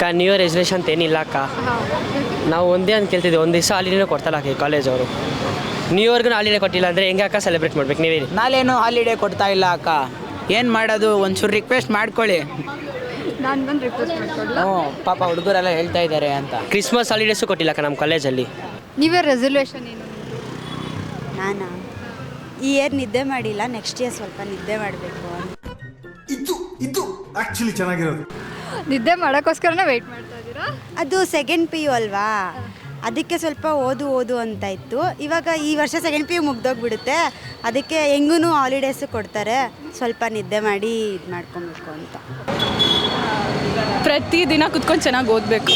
ಅಕ್ಕ new year resolution ಅಂತ ಏನಿಲ್ಲ ಅಕ್ಕ. ನಾವು ಒಂದೇ ಅಂತ ಕೇಳ್ತಿದ್ವಿ ಒಂದು ದಿವಸ ಹಾಲಿಡೇನೂ ಕೊಡ್ತಲ್ಲ ಅಕ್ಕ ಕಾಲೇಜ್ ಅವರು. ನ್ಯೂ ಇಯರ್ಗೂ ಹಾಲಿಡೇ ಕೊಟ್ಟಿಲ್ಲ ಅಂದರೆ ಹೆಂಗೆ ಅಕ್ಕ ಸೆಲೆಬ್ರೇಟ್ ಮಾಡ್ಬೇಕು ನೀವೇ ನಾಳೆನೂ ಹಾಲಿಡೇ ಕೊಡ್ತಾ ಇಲ್ಲ ಅಕ್ಕ. ಏನು ಮಾಡೋದು? ಒಂಚೂರು ರಿಕ್ವೆಸ್ಟ್ ಮಾಡ್ಕೊಳ್ಳಿ. ನಾನು ಬಂದು ರಿಕ್ವೆಸ್ಟ್ ಮಾಡ್ಕೊಳ್ಳ. ಹ್ಞೂ ಪಾಪ ಹುಡುಗರೆಲ್ಲ ಹೇಳ್ತಾ ಇದ್ದಾರೆ ಅಂತ. ಕ್ರಿಸ್ಮಸ್ ಹಾಲಿಡೇಸು ಕೊಟ್ಟಿಲ್ಲ ಅಕ್ಕ ನಮ್ಮ ಕಾಲೇಜಲ್ಲಿ ನೀವೇ ರೆಸಲ್ಯೂಷನ್ ಏನು? ನಾನಾ? ಈ ಇಯರ್ ನಿದ್ದೆ ಮಾಡಿಲ್ಲ ನೆಕ್ಸ್ಟ್ ಇಯರ್ ಸ್ವಲ್ಪ ನಿದ್ದೆ ಮಾಡಬೇಕು ಇದು ಇದು ಆಕ್ಚುಲಿ ಚೆನ್ನಾಗಿರೋದು. ನಿದ್ದೆ ಮಾಡೋಕ್ಕೋಸ್ಕರನೇ ವೆಯ್ಟ್ ಮಾಡ್ತಾ ಇದ್ದೀರಾ? ಅದು ಸೆಕೆಂಡ್ ಪಿ ಯು ಅಲ್ವಾ? ಅದಕ್ಕೆ ಸ್ವಲ್ಪ ಓದು ಓದು ಅಂತ ಇತ್ತು. ಇವಾಗ ಈ ವರ್ಷ ಸೆಕೆಂಡ್ ಪಿ ಯು ಮುಗ್ದೋಗ್ಬಿಡುತ್ತೆ. ಅದಕ್ಕೆ ಹೆಂಗೂ ಹಾಲಿಡೇಸು ಕೊಡ್ತಾರೆ. ಸ್ವಲ್ಪ ನಿದ್ದೆ ಮಾಡಿ ಇದು ಮಾಡ್ಕೊಬೇಕು ಅಂತ. ಪ್ರತಿ ದಿನ ಕುತ್ಕೊಂಡು ಚೆನ್ನಾಗಿ ಓದಬೇಕು.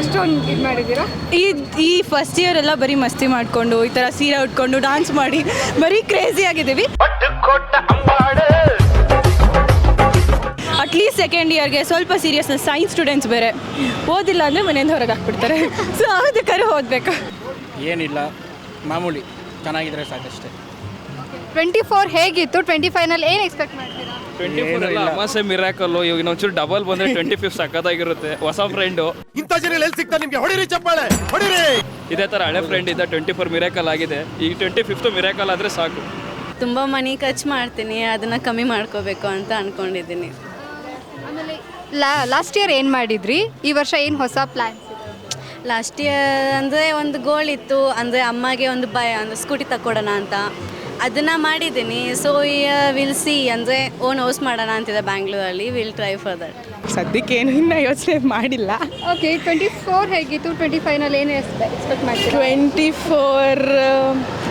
ಅಷ್ಟೊಂದು ಇದು ಮಾಡಿದ್ದೀರಾ? ಈ ಈ ಫಸ್ಟ್ ಇಯರ್ ಎಲ್ಲ ಬರೀ ಮಸ್ತಿ ಮಾಡಿಕೊಂಡು ಈ ಥರ ಸೀರೆ ಉಟ್ಕೊಂಡು ಡಾನ್ಸ್ ಮಾಡಿ ಬರೀ ಕ್ರೇಜಿ ಆಗಿದ್ದೀವಿ. ಅಟ್ಲೀಸ್ಟ್ ಸೆಕೆಂಡ್ ಇಯರ್ಗೆ ಸ್ವಲ್ಪ ಸೀರಿಯಸ್ ಸೈನ್ಸ್ ಸ್ಟೂಡೆಂಟ್ಸ್ ಬೇರೆ. ಓದಿಲ್ಲ ಅಂದರೆ ಮನೆಯಿಂದ ಹೊರಗೆ ಹಾಕ್ಬಿಡ್ತಾರೆ. ಸೊ ಅದಕ್ಕಾದ್ರೆ ಓದಬೇಕು. ಏನಿಲ್ಲ ಮಾಮೂಲಿ ಚೆನ್ನಾಗಿದ್ರೆ ಸಾಕಷ್ಟೇ. ಟ್ವೆಂಟಿ ಫೋರ್ ಹೇಗಿತ್ತು? ಟ್ವೆಂಟಿ ಫೈವ್ನಲ್ಲಿ ಏನು ಎಕ್ಸ್ಪೆಕ್ಟ್ ಮಾಡ್ತೀರಾ? ಟ್ವೆಂಟಿ ಫೋರ್ ಎಲ್ಲ ಅಮಾಸೆ ಮಿರಾಕಲ್ಲು ಇವಾಗ ಇನ್ನೊಂಚೂರು ಡಬಲ್ ಬಂದರೆ ಟ್ವೆಂಟಿ ಫಿಫ್ತ್ ಸಕ್ಕತ್ತಾಗಿರುತ್ತೆ ಹೊಸ ಫ್ರೆಂಡು ಇಂಥ ಜನ ಎಲ್ಲಿ ಸಿಗ್ತಾರೆ ನಿಮಗೆ? ಹೊಡಿರಿ ಚಪ್ಪಾಳೆ ಹೊಡಿರಿ! ಇದೇ ಥರ ಹಳೆ ಫ್ರೆಂಡ್ ಇದ್ದ ಟ್ವೆಂಟಿ ಫೋರ್ ಮಿರಾಕಲ್ ಆಗಿದೆ. ಈ ಟ್ವೆಂಟಿ ಫಿಫ್ತ್ ಮಿರಾಕಲ್ ಆದರೆ ಸಾಕು. ತುಂಬ ಮನಿ ಖರ್ಚು ಮಾಡ್ತೀನಿ ಅದನ್ನು ಕಮ್ಮಿ ಮಾಡ್ಕೋಬೇಕು ಅಂತ ಅಂದ್ಕೊಂಡಿದ್ದೀನಿ ಆಮೇಲೆ ಲಾಸ್ಟ್ ಇಯರ್ ಏನು ಮಾಡಿದ್ರಿ? ಈ ವರ್ಷ ಏನು ಹೊಸ ಪ್ಲ್ಯಾನ್ಸ್ ಲಾಸ್ಟ್ ಇಯರ್ ಅಂದರೆ ಒಂದು ಗೋಲ್ ಇತ್ತು ಅಂದರೆ ಅಮ್ಮಗೆ ಒಂದು ಬೈ ಅಂದರೆ ಸ್ಕೂಟಿ ತಕ್ಕೊಡೋಣ ಅಂತ. ಅದನ್ನು ಮಾಡಿದ್ದೀನಿ. ಸೊ ವಿಲ್ ಸಿ ಅಂದರೆ ಓನ್ ಹೌಸ್ ಮಾಡೋಣ ಅಂತಿದೆ ಬ್ಯಾಂಗ್ಳೂರಲ್ಲಿ ವಿಲ್ ಟ್ರೈ ಫಾರ್ ದಟ್ ಸದ್ಯಕ್ಕೆ ಏನು ಇನ್ನೂ ಯೋಚನೆ ಮಾಡಿಲ್ಲ. ಓಕೆ ಟ್ವೆಂಟಿ ಫೋರ್ ಹೇಗಿತ್ತು? ಟ್ವೆಂಟಿ ಫೈವ್ನಲ್ಲಿ ಏನು ಎಕ್ಸ್ಪೆಕ್ಟ್ ಮಾಡ್ತೀರಾ? ಟ್ವೆಂಟಿ ಫೋರ್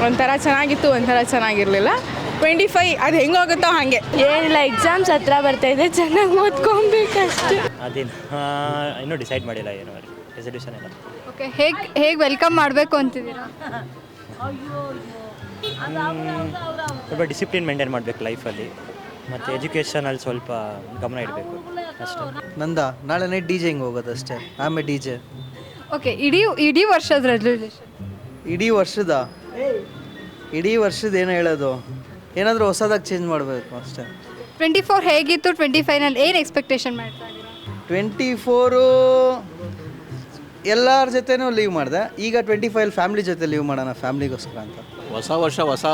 ಒಂಥರ ಚೆನ್ನಾಗಿತ್ತು ಒಂಥರ ಚೆನ್ನಾಗಿರಲಿಲ್ಲ. ಟ್ವೆಂಟಿ ಫೈ ಅದು ಹೆಂಗೋಗುತ್ತೋ ಹಾಗೆ. ಏನಿಲ್ಲ ಎಕ್ಸಾಮ್ಸ್ ಹತ್ರ ಬರ್ತಾ ಇದೆ ಚೆನ್ನಾಗಿ ಓದ್ಕೊಬೇಕಷ್ಟು. ಅದೇನು? ಇನ್ನೂ ಡಿಸೈಡ್ ಮಾಡಿಲ್ಲ ಏನು ರೆಸಲ್ಯೂಷನ್ ಎಲ್ಲ. ಓಕೆ ಹೇಗೆ ಹೇಗೆ ವೆಲ್ಕಮ್ ಮಾಡಬೇಕು ಅಂತಿದ್ದೀರಾ? ಸ್ವಲ್ಪ ಡಿಸಿಪ್ಲಿನ್ ಮೇಂಟೈನ್ ಮಾಡಬೇಕು ಲೈಫಲ್ಲಿ ಮತ್ತು ಎಜುಕೇಷನಲ್ಲಿ ಸ್ವಲ್ಪ ಗಮನ ಇಡಬೇಕು ಅಷ್ಟೇ. ನಂದ? ನಾಳೆ ನೈಟ್ ಡಿ ಜೆಂಗೆ ಹೋಗೋದು ಅಷ್ಟೇ. ಆಮೇಲೆ ಡಿ ಜೆ ಓಕೆ ಇಡೀ ಇಡೀ ವರ್ಷದ ರೆಸಲ್ಯೂಷನ್ ಇಡೀ ವರ್ಷದ? ಇಡೀ ವರ್ಷದ ಏನು ಹೇಳೋದು? ಏನಾದರೂ ಹೊಸದಾಗಿ ಚೇಂಜ್ ಮಾಡಬೇಕು ಅಷ್ಟೇ. ಟ್ವೆಂಟಿ ಫೋರ್ ಹೇಗಿತ್ತು? ಟ್ವೆಂಟಿ ಫೈನಲ್ಲಿ ಏನು ಎಕ್ಸ್ಪೆಕ್ಟೇಷನ್ ಮಾಡ್ತಾ ಇದ್ದೀರಾ? ಟ್ವೆಂಟಿ ಫೋರು ಎಲ್ಲರ ಜೊತೆನೂ ಲೀವ್ ಮಾಡಿದೆ. ಈಗ ಟ್ವೆಂಟಿ ಫೈವ್ ಫ್ಯಾಮಿಲಿ ಜೊತೆ ಲೀವ್ ಮಾಡೋಣ ಫ್ಯಾಮಿಲಿಗೋಸ್ಕರ ಅಂತ. ಹೊಸ ವರ್ಷ ಹೊಸ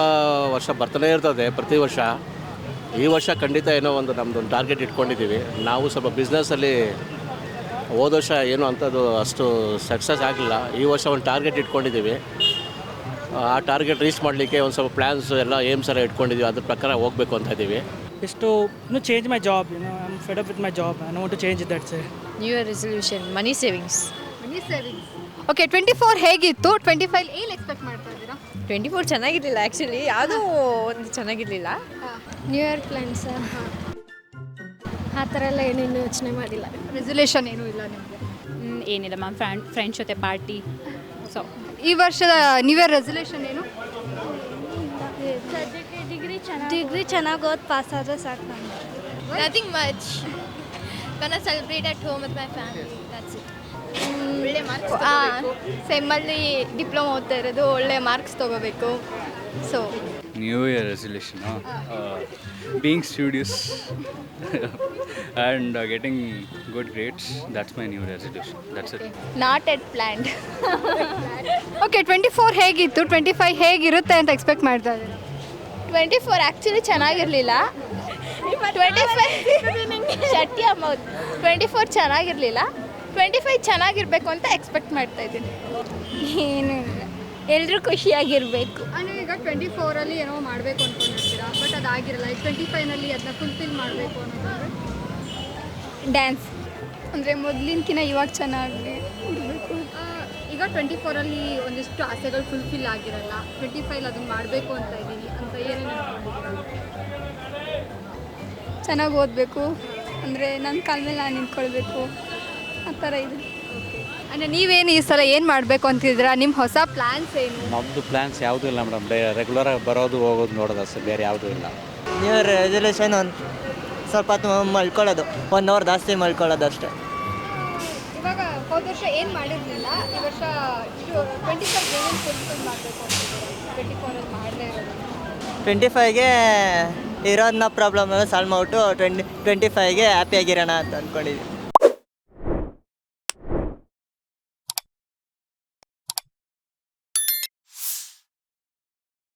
ವರ್ಷ ಬರ್ತಲೇ ಇರ್ತದೆ ಪ್ರತಿ ವರ್ಷ. ಈ ವರ್ಷ ಖಂಡಿತ ಏನೋ ಒಂದು ನಮ್ಮದು ಒಂದು ಟಾರ್ಗೆಟ್ ಇಟ್ಕೊಂಡಿದ್ದೀವಿ. ನಾವು ಸ್ವಲ್ಪ ಬಿಸ್ನೆಸ್ಸಲ್ಲಿ ಹೋದ ವರ್ಷ ಏನೋ ಅಂಥದ್ದು ಅಷ್ಟು ಸಕ್ಸಸ್ ಆಗಲಿಲ್ಲ. ಈ ವರ್ಷ ಒಂದು ಟಾರ್ಗೆಟ್ ಇಟ್ಕೊಂಡಿದ್ದೀವಿ. ಆ ಟಾರ್ಗೆಟ್ ರೀಚ್ ಮಾಡಲಿಕ್ಕೆ ಒಂದು ಸ್ವಲ್ಪ ಪ್ಲ್ಯಾನ್ಸ್ ಎಲ್ಲ ಏಮ್ಸ್ ಎಲ್ಲ ಇಟ್ಕೊಂಡಿದ್ದೀವಿ ಅದ್ರ ಪ್ರಕಾರ ಹೋಗಬೇಕು ಅಂತ ಇದ್ದೀವಿ. ಇಷ್ಟು ಇನ್ನು change my job you know I am fed up with my job I know to change that's new year resolution money savings money savings okay twenty four ಹೇಗಿತ್ತು? ಟ್ವೆಂಟಿ ಫೈವ್ ಏನು ಎಕ್ಸ್ಪೆಕ್ಟ್ ಮಾಡ್ತಾ ಇದ್ದೀರಾ? ಟ್ವೆಂಟಿ ಫೋರ್ ಚೆನ್ನಾಗಿರಲಿಲ್ಲ actually ಯಾವುದೂ ಒಂದು ಚೆನ್ನಾಗಿರಲಿಲ್ಲ. New year plans ಆ ಥರ ಎಲ್ಲ ಏನೇನು ಯೋಚನೆ ಮಾಡಿಲ್ಲ. ರೆಸಲ್ಯೂಷನ್ ಏನೂ ಇಲ್ಲ ನಿಮಗೆ? ಏನಿಲ್ಲ ಮ್ಯಾಮ್ ಫ್ರೆಂಡ್ ಫ್ರೆಂಡ್ಸ್ ಜೊತೆ ಪಾರ್ಟಿ ಸೊ ಈ ವರ್ಷದ ನ್ಯೂ ಇಯರ್ ರೆಸಲ್ಯೂಷನ್ ಏನು? ಡಿಗ್ರಿ ಚೆನ್ನಾಗಿ ಡಿಗ್ರಿ ಚೆನ್ನಾಗಿ ಓದಿ ಪಾಸ್ ಆದ್ರೆ ಸಾಕು ನಮಗೆ. Nothing much gonna celebrate at home with my family ಸೆಮ್ಮಲ್ಲಿ diploma ಓದ್ತಾ ಇರೋದು ಒಳ್ಳೆ ಮಾರ್ಕ್ಸ್ ತಗೋಬೇಕು. So new year resolution being studious and getting good grades that's my new resolution that's it not yet plan okay twenty four ಹೇಗಿತ್ತು? Twenty five ಹೇಗಿರುತ್ತೆ ಅಂತ expect ಮಾಡ್ತಾ ಇದ್ದೀನಿ twenty four actually ಚೆನ್ನಾಗಿರಲಿಲ್ಲ. ಟ್ವೆಂಟಿ ಫೈವ್ ಶಟ್ಟಿ amount. Twenty four ಚೆನ್ನಾಗಿರಲಿಲ್ಲ. Twenty five ಚೆನ್ನಾಗಿರ್ಬೇಕು ಅಂತ ಎಕ್ಸ್ಪೆಕ್ಟ್ ಮಾಡ್ತಾ ಇದ್ದೀನಿ. ಏನು ಎಲ್ಲರೂ ಖುಷಿಯಾಗಿರಬೇಕು. ಅಂದರೆ ಈಗ ಟ್ವೆಂಟಿ ಫೋರಲ್ಲಿ ಏನೋ ಮಾಡಬೇಕು ಅಂದ್ಕೊಂಡಿರ್ತೀರಾ ಬಟ್ ಅದಾಗಿರಲ್ಲ ಈಗ ಟ್ವೆಂಟಿ ಫೈವ್ನಲ್ಲಿ ಅದನ್ನ ಫುಲ್ಫಿಲ್ ಮಾಡಬೇಕು ಅನ್ನೋದಾದ್ರೆ? ಡ್ಯಾನ್ಸ್ ಅಂದರೆ ಮೊದಲಿನಕಿನ ಇವಾಗ ಚೆನ್ನಾಗಿ ಇರಬೇಕು ಈಗ ಟ್ವೆಂಟಿ ಫೋರಲ್ಲಿ ಒಂದಿಷ್ಟು ಆಸೆಗಳು ಫುಲ್ಫಿಲ್ ಆಗಿರಲ್ಲ. ಟ್ವೆಂಟಿ ಫೈವ್ ಅದನ್ನ ಮಾಡಬೇಕು ಅಂತ ಇದ್ದೀನಿ. ಅಂತ ಏನೇನು ಚೆನ್ನಾಗಿ ಓದಬೇಕು. ಅಂದರೆ ನನ್ನ ಕಾಲ ಮೇಲೆ ನಾನು ನಿಂತ್ಕೊಳ್ಬೇಕು. ಆ ಥರ ಇದೆ. ಅಂದರೆ ನೀವೇನು ಈ ಸಲ ಏನು ಮಾಡಬೇಕು ಅಂತಿದ್ದೀರಾ? ನಿಮ್ಮ ಹೊಸ ಪ್ಲ್ಯಾನ್ಸ್ ಏನು? ನಮ್ಮದು ಪ್ಲ್ಯಾನ್ಸ್ ಯಾವುದೂ ಇಲ್ಲ ಮೇಡಮ್ ರೆಗ್ಯುಲರಾಗಿ ಬರೋದು ಹೋಗೋದು ನೋಡೋದು ಅಷ್ಟೇ. ಬೇರೆ ಯಾವುದೂ ಇಲ್ಲ. ನ್ಯೂ ಇಯರ್ ರೆಸಲ್ಯೂಷನ್ ಒಂದು ಸ್ವಲ್ಪ ಹೊತ್ತು ಮಲ್ಕೊಳ್ಳೋದು. ಒನ್ ಅವರ್ ಜಾಸ್ತಿ ಮಲ್ಕೊಳ್ಳೋದು ಅಷ್ಟೇ. ಇವಾಗ ಹೋದ ವರ್ಷ ಏನು ಮಾಡಿರಲಿಲ್ಲ. ಈ ವರ್ಷ ಟ್ವೆಂಟಿ ಫೈವ್ ಏನೇನು ಫುಲ್ಫಿಲ್ ಮಾಡಬೇಕು ಟ್ವೆಂಟಿ ಫೋರಲ್ಲಿ ಮಾಡದೇ ಇರೋದು. ಟ್ವೆಂಟಿ ಫೈವ್ಗೆ ಇರೋದನ್ನ ಪ್ರಾಬ್ಲಮ್ ಸಾಲ್ವ್ ಮಾಡ್ಬಿಟ್ಟು ಟ್ವೆಂಟಿ ಟ್ವೆಂಟಿ ಫೈವ್ಗೆ ಹ್ಯಾಪಿಯಾಗಿರೋಣ ಅಂತ ಅಂದ್ಕೊಂಡಿದ್ವಿ